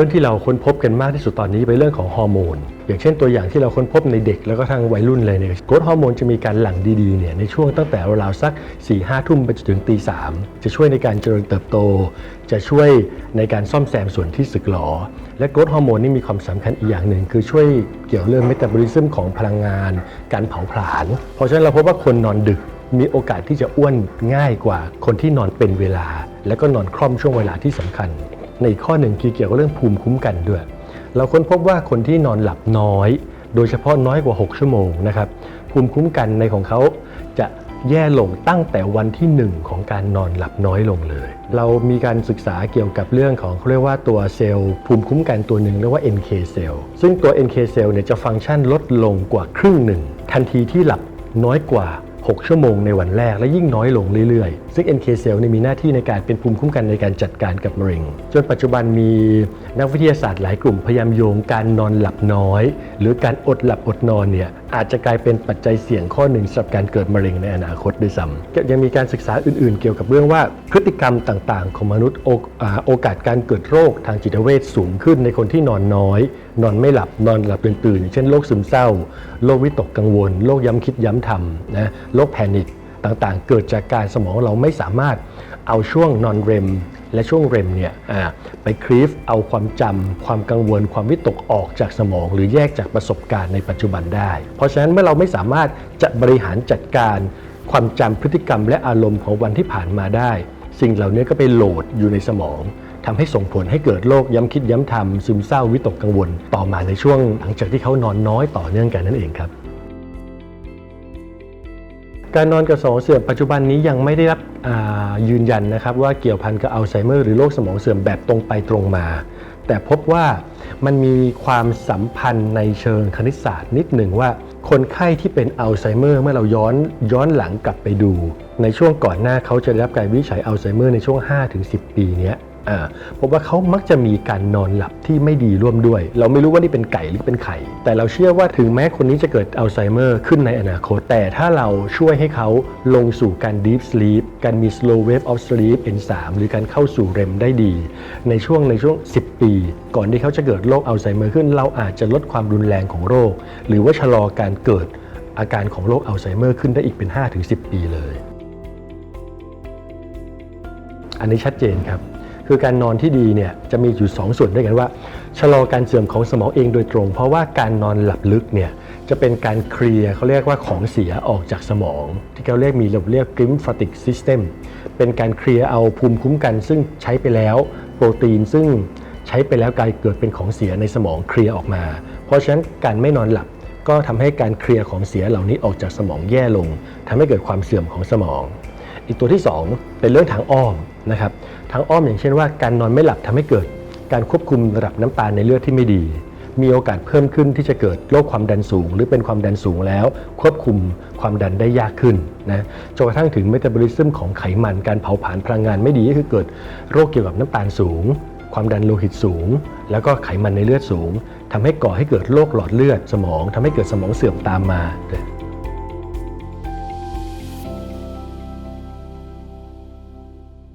รื่องที่เราค้นพบกันมากที่สุดตอนนี้เป็นเรื่องของฮอร์โมน อย่างเช่นตัวอย่างที่เราค้นพบในเด็กแล้วก็ทางวัยรุ่นเลยเนี่ยกรดฮอร์โมนจะมีการหลั่งดีๆเนี่ยในช่วงตั้งแต่ราวสัก4ี่ห้าทุ่มไปจนถึงตีสามจะช่วยในการเจริญเติบโต จะช่วยในการซ่อมแซมส่วนที่สึกหรอ และกรดฮอร์โมนนี่มีความสำคัญอีกอย่างหนึ่ง คือช่วยเกี่ยวเรื่องเมตาบอลิซึมของพลังงาน การเผาผลาญ เพราะฉะนั้นเราพบว่าคนนอนดึกมีโอกาสที่จะอ้วนง่ายกว่าคนที่นอนเป็นเวลา และก็นอนคล่อมช่วงเวลาที่สำคัญ ในข้อหนึ่งคือเกี่ยวกับเรื่องภูมิคุ้มกันด้วย เราค้นพบว่าคนที่นอนหลับน้อย โดยเฉพาะน้อยกว่า 6 ชั่วโมงนะครับภูมิคุ้มกันในของเขาจะแย่ลงตั้งแต่วันที่ 1 ของการนอนหลับน้อยลงเลย เรามีการศึกษาเกี่ยวกับเรื่องของเขาเรียกว่าตัวเซลล์ภูมิคุ้มกันตัวหนึ่งเรียกว่า NK เซลล์ซึ่งตัว NK เซลล์เนี่ยจะฟังก์ชันลดลงกว่าครึ่งหนึ่ง ทันทีที่หลับน้อยกว่า 6 ชั่วโมงในวันแรกและยิ่งน้อยลงเรื่อยๆ ซึ่ง NK เซลล์เนี่ยมีหน้าที่ในการเป็นภูมิคุ้มกันในการจัดการกับมะเร็ง จนปัจจุบันมีนักวิทยาศาสตร์หลายกลุ่มพยายามโยงการนอนหลับน้อย หรือการอดหลับอดนอนเนี่ยอาจจะกลายเป็นปัจจัยเสี่ยงข้อหนึ่งสำหรับการเกิดมะเร็งในอนาคตด้วยซ้ำยังมีการศึกษาอื่นๆ เกี่ยวกับเรื่องว่าพฤติกรรมต่างๆ ของมนุษย์โอกาสการเกิดโรคทางจิตเวชสูงขึ้นในคนที่นอนน้อย นอนไม่หลับนอนหลับตื่นๆอย่างเช่นโรคซึมเศร้าโรควิตกกังวลโรคย้ำคิดย้ำทำนะโรคแพนิค ต่างๆ เกิดจากการสมองเราไม่สามารถเอาช่วงนอนเรมและช่วงเรมเนี่ยไปคลีฟเอาความจำความกังวล ความวิตกออกจากสมอง หรือแยกจากประสบการณ์ในปัจจุบันได้ เพราะฉะนั้นเมื่อเราไม่สามารถจะบริหารจัดการความจำพฤติกรรม และอารมณ์ของวันที่ผ่านมาได้ สิ่งเหล่านี้ก็ไปโหลดอยู่ในสมองทำให้ส่งผลให้เกิดโรคย้ำคิดย้ำทำซึมเศร้าวิตกกังวล ต่อมาในช่วงหลังจากที่เขานอนน้อยต่อเนื่องกันนั่นเองครับ การนอนกับสมองเสื่อมปัจจุบันนี้ยังไม่ได้รับยืนยันนะครับว่าเกี่ยวพันกับอัลไซเมอร์หรือโรคสมองเสื่อมแบบตรงไปตรงมา แต่พบว่ามันมีความสัมพันธ์ในเชิงคณิตศาสตร์นิดหนึ่งว่า คนไข้ที่เป็นอัลไซเมอร์เมื่อเราย้อนย้อนหลังกลับไปดู ในช่วงก่อนหน้าเขาจะได้รับการวิจัยอัลไซเมอร์ในช่วง 5-10 ปีนี้ พบว่าเขามักจะมีการนอนหลับที่ไม่ดีร่วมด้วย เราไม่รู้ว่านี่เป็นไก่หรือเป็นไข่ แต่เราเชื่อว่าถึงแม้คนนี้จะเกิดอัลไซเมอร์ขึ้นในอนาคต แต่ถ้าเราช่วยให้เขาลงสู่การ deep sleep การมี slow wave of sleep N3 หรือการเข้าสู่ REM ได้ดี ในช่วงในช่วง 10 ปี ก่อนที่เขาจะเกิดโรคอัลไซเมอร์ขึ้น เราอาจจะลดความรุนแรงของโรค หรือว่าชะลอการเกิดอาการของโรคอัลไซเมอร์ขึ้นได้อีกเป็น 5-10 ปีเลย อันนี้ชัดเจนครับ คือการนอนที่ดีเนี่ยจะมีอยู่ 2 ส่วนด้วยกันว่าชะลอการเสื่อมของสมองเองโดยตรง เพราะว่าการนอนหลับลึกเนี่ยจะเป็นการเคลียร์เขาเรียกว่าของเสียออกจากสมอง ที่เขาเรียกมีระบบเรียก glymphatic system เป็นการเคลียร์เอาภูมิคุ้มกัน ซึ่งใช้ไปแล้วโปรตีนซึ่งใช้ไปแล้วกลายเกิดเป็นของเสียในสมองเคลียร์ออกมา เพราะฉะนั้นการไม่นอนหลับก็ทำให้การเคลียร์ของเสียเหล่านี้ออกจากสมองแย่ลงทำให้เกิดความเสื่อมของสมอง อีกตัวที่ 2 เป็นเรื่องทางอ้อมนะครับทางอ้อมอย่างเช่นว่าการนอนไม่หลับทำให้เกิด การควบคุมระดับน้ำตาลในเลือดที่ไม่ดี มีโอกาสเพิ่มขึ้นที่จะเกิดโรคความดันสูง หรือเป็นความดันสูงแล้ว ควบคุมความดันได้ยากขึ้นนะจนกระทั่งถึงเมตาบอลิซึมของไขมันการเผาผลาญพลังงานไม่ดีก็คือเกิดโรคเกี่ยวกับน้ำตาลสูง ความดันโลหิตสูง แล้วก็ไขมันในเลือดสูงทำให้ก่อให้เกิดโรคหลอดเลือดสมองทำให้เกิดสมองเสื่อมตามมา